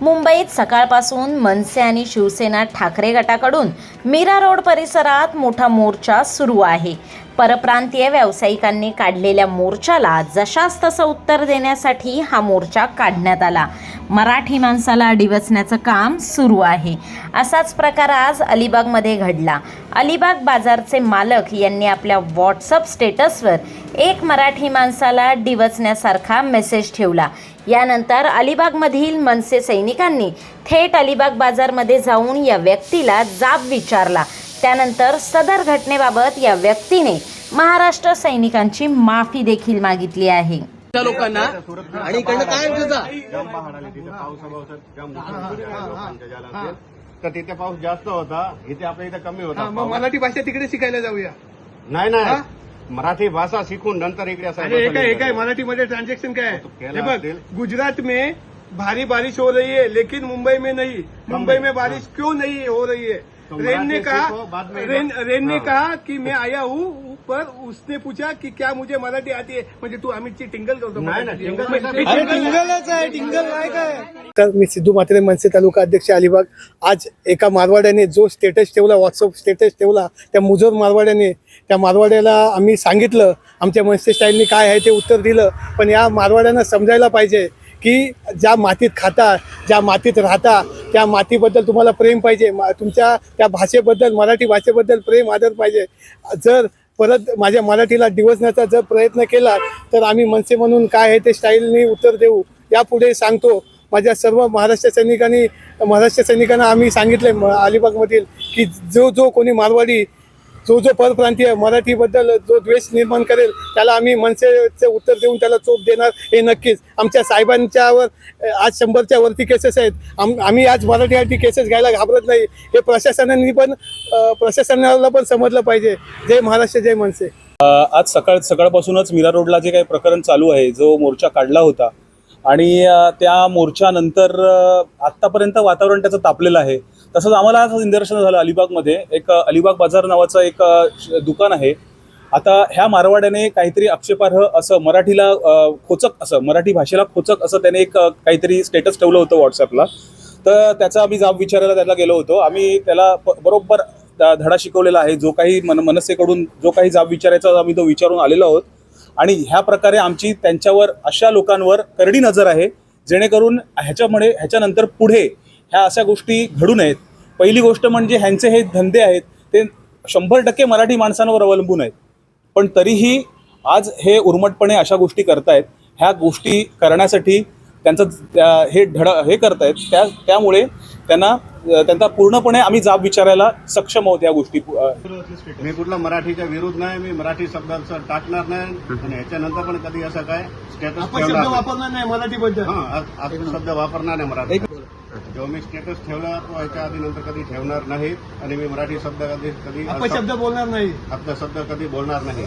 मुंबईत सकाळपासून मनसे आणि शिवसेना ठाकरे गटाकडून मीरा रोड परिसरात मोठा मोर्चा सुरू आहे. परप्रांतीय व्यावसायिकांनी काढलेल्या मोर्चाला जशास तसं उत्तर देण्यासाठी हा मोर्चा काढण्यात आला. मराठी माणसाला डिवचण्याचं काम सुरू आहे. असाच प्रकार आज अलिबागमध्ये घडला. अलिबाग बाजारचे मालक यांनी आपल्या व्हॉट्सअप स्टेटसवर एक मराठी माणसाला डिवचण्यासारखा मेसेज ठेवला. यानंतर अलिबागमधील मनसे सैनिकांनी थेट अलिबाग बाजारमध्ये जाऊन या व्यक्तीला जाब विचारला. त्यानंतर सदर घटनेबाबत या व्यक्तीने महाराष्ट्र सैनिकांची माफी देखील मागितली आहे. त्या लोकांना आणि इकडनं काय असेल. तर तिथे पाऊस जास्त होता इथे आपल्या इथे कमी होता हा, मग. मराठी भाषा तिकडे शिकायला जाऊया नाही हा? नाही मराठी भाषा शिकून नंतर इकडे असं हे काय हे काय ट्रांजेक्शन है. गुजरात में भारी बारिश हो रही है लेकिन मुंबई में नहीं मुंबई में बारिश क्यों नहीं हो रही है रेन ने कहा रेन, ने। कहा कि मैं आया हूँ पर उसने पूछा कि क्या मुझे मराठी आती है म्हणजे तू अमितची टिंगल करतो. टिंगल कसा- टिंगलच आहे टिंगल नाही काय तर मी सिद्धू म्हात्रे मनसे तालुका अध्यक्ष अलिबाग आज एका मारवाड्याने जो स्टेटस ठेवला व्हॉट्सअप स्टेटस ठेवला त्या मुजोर मारवाड्याने त्या मारवाड्याला आम्ही सांगितलं आमच्या मनसे स्टाईलनी काय आहे ते उत्तर दिलं पण या मारवाड्यांना समजायला पाहिजे की ज्या मातीत खाता ज्या मातीत राहता त्या मातीबद्दल तुम्हाला प्रेम पाहिजे. मा तुमच्या त्या भाषेबद्दल मराठी भाषेबद्दल प्रेम आदर पाहिजे. जर परत माझ्या मराठीला दिवसण्याचा जर प्रयत्न केला तर आम्ही मनसे म्हणून काय आहे ते स्टाईलनी उत्तर देऊ. यापुढे सांगतो. माझ्या सर्व महाराष्ट्र सैनिकांनी महाराष्ट्र सैनिकांना आम्ही सांगितले म- अलिबागमधील की जो जो कोणी मारवाडी जो जो परप्रांतीय मराठीबद्दल जो द्वेष निर्माण करेल त्याला आम्ही मनसेचे उत्तर देऊन त्याला चोप देणार हे नक्कीच. आमच्या साहेबांच्यावर आज शंभरच्या वरती केसेस आहेत. आम आम्ही आज मराठीसाठी केसेस घ्यायला घाबरत नाही. हे प्रशासनाने पण प्रशासनाला पण समजलं पाहिजे. जय महाराष्ट्र जय मनसे. आज सकाळ सकाळपासूनच मीरा रोडला जे काही प्रकरण चालू आहे जो मोर्चा काढला होता आणि त्या मोर्चानंतर आत्तापर्यंत वातावरण त्याचं तापलेलं आहे. तसंच आम्हाला आज निदर्शन झालं अलिबागमध्ये. एक अलिबाग बाजार नावाचं एक दुकान आहे. आता ह्या मारवाड्याने काहीतरी आक्षेपार्ह असं मराठीला खोचक असं मराठी भाषेला खोचक असं त्याने एक काहीतरी स्टेटस ठेवलं होतं व्हॉट्सअपला तर त्याचा आम्ही जाब विचारायला त्याला गेलो होतो. आम्ही त्याला ब- बरोबर धडा शिकवलेला आहे. जो काही मन मनसेकडून जो काही जाब विचारायचा आम्ही तो विचारून आलेलो आहोत. आणि ह्या प्रकारे आमची त्यांच्यावर अशा लोकांवर करडी नजर आहे जेणेकरून ह्याच्यामुळे ह्याच्यानंतर पुढे ह्या अशा गोष्टी घडू नयेत. पहिली गोष्ट म्हणजे ह्यांचे हे धंदे आहेत ते शंभर टक्के मराठी माणसांवर अवलंबून आहेत. पण तरीही आज हे उर्मटपणे अशा गोष्टी करतायत ह्या गोष्टी करण्यासाठी त्यांचं त्या- हे धड हे करतायत त्या त्यामुळे त्यांना त्यांचा पूर्णपणे आम्ही जाब विचारायला सक्षम आहोत या गोष्टी मी कुठला मराठीच्या विरुद्ध नाही मी मराठी शब्दाचं टाकणार नाही. आणि ह्याच्यानंतर पण कधी असं काय स्टेटस वापरणार नाही मराठीबद्दल. हा आज- आज शब्द वापरणार नाही मराठी. जो मी स्टेटस ठेवला तो ह्याच्या आधी नंतर कधी ठेवणार नाही. आणि मी मराठी शब्द कधी कधी शब्द बोलणार नाही. आपला शब्द कधी बोलणार नाही.